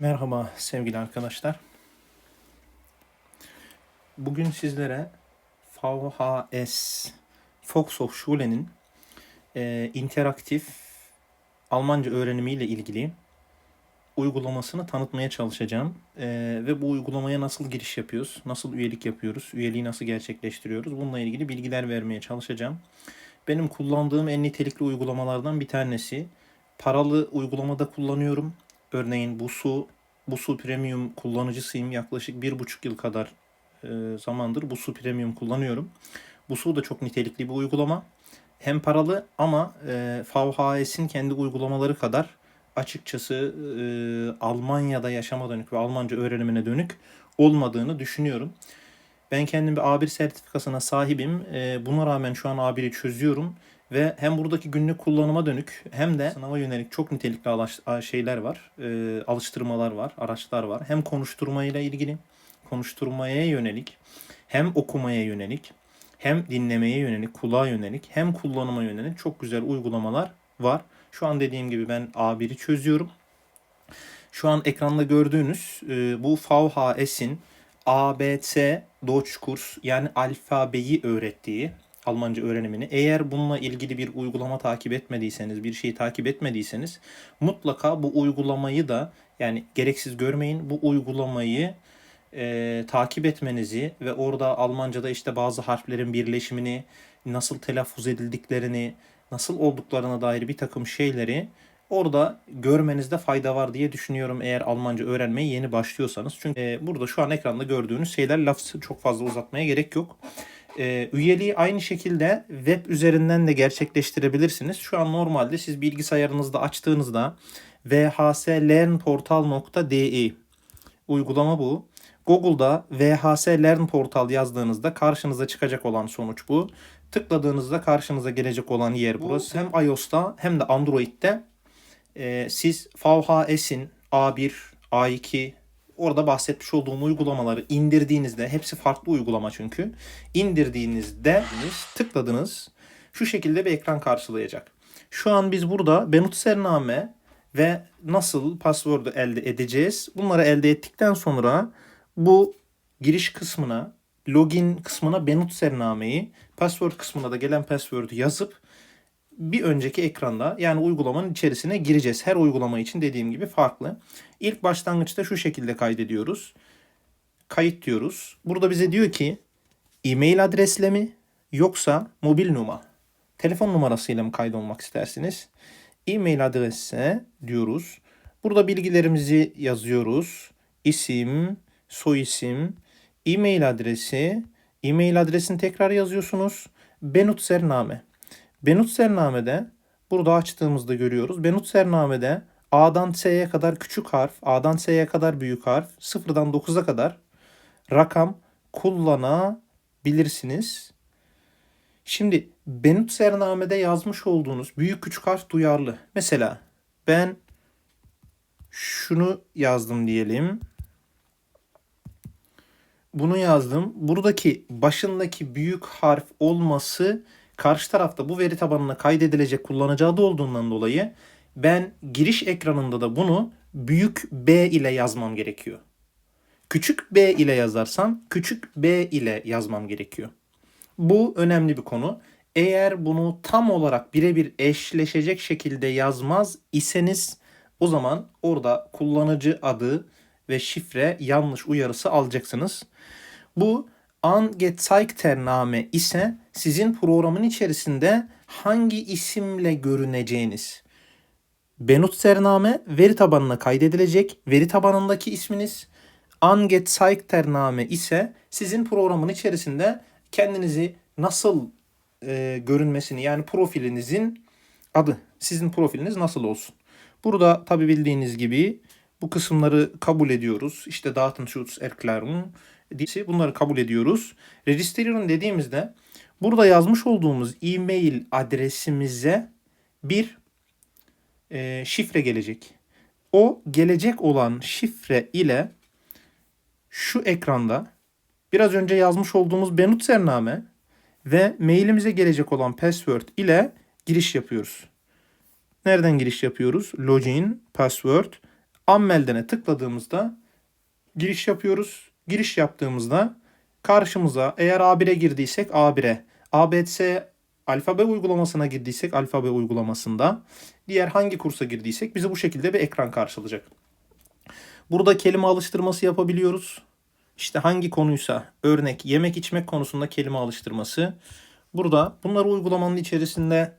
Merhaba sevgili arkadaşlar. Bugün sizlere VHS Volkshochschule'nin e, interaktif Almanca öğrenimiyle ilgili uygulamasını tanıtmaya çalışacağım. E, ve bu uygulamaya nasıl giriş yapıyoruz, nasıl üyelik yapıyoruz, üyeliği nasıl gerçekleştiriyoruz bununla ilgili bilgiler vermeye çalışacağım. Benim kullandığım en nitelikli uygulamalardan bir tanesi. Paralı uygulamada kullanıyorum. Örneğin Busu, Busu Premium kullanıcısıyım. Yaklaşık bir buçuk yıl kadar e, zamandır Busu Premium kullanıyorum. Busu da çok nitelikli bir uygulama. Hem paralı ama e, VHS'in kendi uygulamaları kadar açıkçası e, Almanya'da yaşama dönük ve Almanca öğrenimine dönük olmadığını düşünüyorum. Ben kendim bir A1 sertifikasına sahibim. E, buna rağmen şu an A1'i çözüyorum. Ve hem buradaki günlük kullanıma dönük hem de sınava yönelik çok nitelikli şeyler var. E, alıştırmalar var, araçlar var. Hem konuşturmayla ilgili, konuşturmaya yönelik, hem okumaya yönelik, hem dinlemeye yönelik, kulağa yönelik, hem kullanıma yönelik çok güzel uygulamalar var. Şu an dediğim gibi ben A1'i çözüyorum. Şu an ekranda gördüğünüz e, bu VHS'in ABC Deutsch kurs yani alfabeyi öğrettiği Almanca öğrenimini. Eğer bununla ilgili bir uygulama takip etmediyseniz, bir şeyi takip etmediyseniz mutlaka bu uygulamayı da yani gereksiz görmeyin. Bu uygulamayı e, takip etmenizi ve orada Almanca'da işte bazı harflerin birleşimini, nasıl telaffuz edildiklerini, nasıl olduklarına dair bir takım şeyleri orada görmenizde fayda var diye düşünüyorum eğer Almanca öğrenmeye yeni başlıyorsanız. Çünkü e, burada şu an ekranda gördüğünüz şeyler lafı çok fazla uzatmaya gerek yok. E, üyeliği aynı şekilde web üzerinden de gerçekleştirebilirsiniz. Şu an normalde siz bilgisayarınızda açtığınızda vhslearnportal.de uygulama bu. Google'da VHS Learn Portal yazdığınızda karşınıza çıkacak olan sonuç bu. Tıkladığınızda karşınıza gelecek olan yer burası. Hem iOS'ta hem de Android'de e, siz VHS'in A1, A2 orada bahsetmiş olduğum uygulamaları indirdiğinizde hepsi farklı uygulama çünkü. indirdiğinizde tıkladınız şu şekilde bir ekran karşılayacak. Şu an biz burada Benutzername ve nasıl password'u elde edeceğiz? Bunları elde ettikten sonra bu giriş kısmına, login kısmına Benutzername'yi, password kısmına da gelen password'u yazıp bir önceki ekranda yani uygulamanın içerisine gireceğiz. Her uygulama için dediğim gibi farklı. İlk başlangıçta şu şekilde kaydediyoruz. Kayıt diyoruz. Burada bize diyor ki e-mail adresle mi yoksa mobil numara, telefon numarasıyla mı kaydolmak istersiniz? E-mail adrese diyoruz. Burada bilgilerimizi yazıyoruz. İsim, soyisim, e-mail adresi, e-mail adresini tekrar yazıyorsunuz. Benutzername. Benutzername'de burada açtığımızda görüyoruz. Benutzername'de A'dan S'ye kadar küçük harf, A'dan S'ye kadar büyük harf, sıfırdan 9'a kadar rakam kullanabilirsiniz. Şimdi Benutzername'de yazmış olduğunuz büyük küçük harf duyarlı. Mesela ben şunu yazdım diyelim. Bunu yazdım. Buradaki başındaki büyük harf olması karşı tarafta bu veri tabanına kaydedilecek kullanıcı adı olduğundan dolayı ben giriş ekranında da bunu büyük B ile yazmam gerekiyor. Küçük B ile yazarsam küçük B ile yazmam gerekiyor. Bu önemli bir konu. Eğer bunu tam olarak birebir eşleşecek şekilde yazmaz iseniz o zaman orada kullanıcı adı ve şifre yanlış uyarısı alacaksınız. Bu Angezeigtername ise sizin programın içerisinde hangi isimle görüneceğiniz. Benutzername veri tabanına kaydedilecek. Veri tabanındaki isminiz. Angezeigtername ise sizin programın içerisinde kendinizi nasıl e, görünmesini yani profilinizin adı. Sizin profiliniz nasıl olsun. Burada tabi bildiğiniz gibi bu kısımları kabul ediyoruz. İşte Datenschutzerklärung diyesi bunları kabul ediyoruz. Registrieren dediğimizde burada yazmış olduğumuz e-mail adresimize bir e, şifre gelecek. O gelecek olan şifre ile şu ekranda biraz önce yazmış olduğumuz Benutzername ve mailimize gelecek olan password ile giriş yapıyoruz. Nereden giriş yapıyoruz? Login, password, Anmelden'e tıkladığımızda giriş yapıyoruz. Giriş yaptığımızda karşımıza eğer A1'e girdiysek A1'e, ABS alfabe uygulamasına girdiysek alfabe uygulamasında, diğer hangi kursa girdiysek bizi bu şekilde bir ekran karşılayacak. Burada kelime alıştırması yapabiliyoruz. İşte hangi konuysa örnek yemek içmek konusunda kelime alıştırması. Burada bunları uygulamanın içerisinde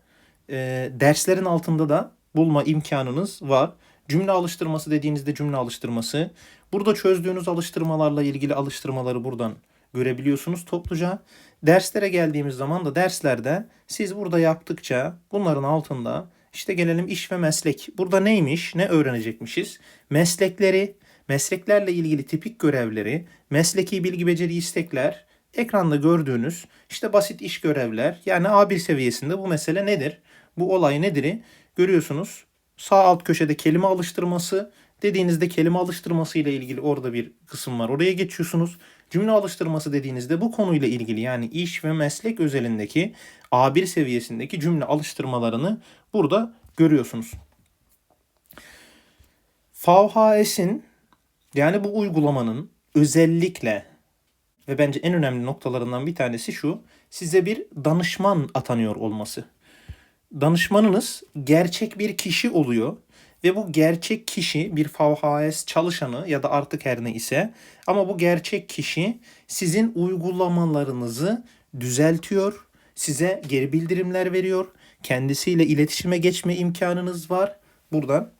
e, derslerin altında da bulma imkanınız var. Cümle alıştırması dediğinizde cümle alıştırması. Burada çözdüğünüz alıştırmalarla ilgili alıştırmaları buradan görebiliyorsunuz topluca. Derslere geldiğimiz zaman da derslerde siz burada yaptıkça bunların altında işte gelelim iş ve meslek. Burada neymiş, ne öğrenecekmişiz? Meslekleri, mesleklerle ilgili tipik görevleri, mesleki bilgi beceri istekler, ekranda gördüğünüz işte basit iş görevler yani A1 seviyesinde bu mesele nedir? Bu olay nedir'i görüyorsunuz. Sağ alt köşede kelime alıştırması dediğinizde kelime alıştırması ile ilgili orada bir kısım var. Oraya geçiyorsunuz. Cümle alıştırması dediğinizde bu konuyla ilgili yani iş ve meslek özelindeki A1 seviyesindeki cümle alıştırmalarını burada görüyorsunuz. VHS'in yani bu uygulamanın özellikle ve bence en önemli noktalarından bir tanesi şu. Size bir danışman atanıyor olması. Danışmanınız gerçek bir kişi oluyor ve bu gerçek kişi bir VHS çalışanı ya da artık her ne ise ama bu gerçek kişi sizin uygulamalarınızı düzeltiyor, size geri bildirimler veriyor, kendisiyle iletişime geçme imkanınız var. Buradan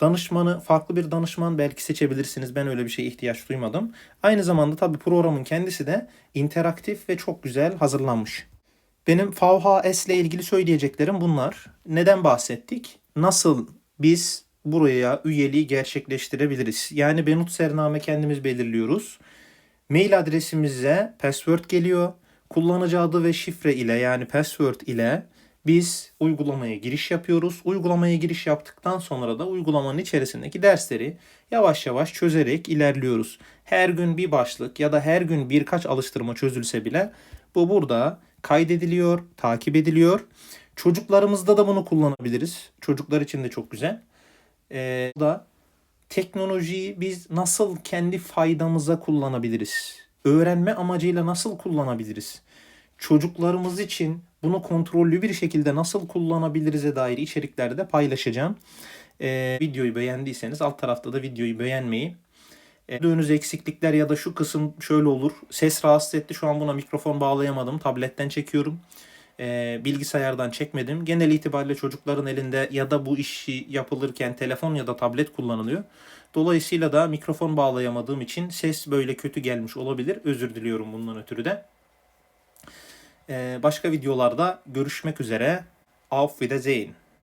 danışmanı farklı bir danışman belki seçebilirsiniz. Ben öyle bir şeye ihtiyaç duymadım. Aynı zamanda tabii programın kendisi de interaktif ve çok güzel hazırlanmış. Benim VHS ile ilgili söyleyeceklerim bunlar. Neden bahsettik? Nasıl biz buraya üyeliği gerçekleştirebiliriz? Yani Benut Sername kendimiz belirliyoruz. Mail adresimize password geliyor. Kullanıcı adı ve şifre ile yani password ile biz uygulamaya giriş yapıyoruz. Uygulamaya giriş yaptıktan sonra da uygulamanın içerisindeki dersleri yavaş yavaş çözerek ilerliyoruz. Her gün bir başlık ya da her gün birkaç alıştırma çözülse bile bu burada kaydediliyor, takip ediliyor. Çocuklarımızda da bunu kullanabiliriz. Çocuklar için de çok güzel. Ee, da teknolojiyi biz nasıl kendi faydamıza kullanabiliriz? Öğrenme amacıyla nasıl kullanabiliriz? Çocuklarımız için bunu kontrollü bir şekilde nasıl kullanabiliriz'e dair içerikleri de paylaşacağım. Ee, videoyu beğendiyseniz alt tarafta da videoyu beğenmeyi, Gördüğünüz eksiklikler ya da şu kısım şöyle olur. Ses rahatsız etti. Şu an buna mikrofon bağlayamadım. Tabletten çekiyorum. Ee, bilgisayardan çekmedim. Genel itibariyle çocukların elinde ya da bu işi yapılırken telefon ya da tablet kullanılıyor. Dolayısıyla da mikrofon bağlayamadığım için ses böyle kötü gelmiş olabilir. Özür diliyorum bundan ötürü de. Ee, başka videolarda görüşmek üzere. Auf Wiedersehen.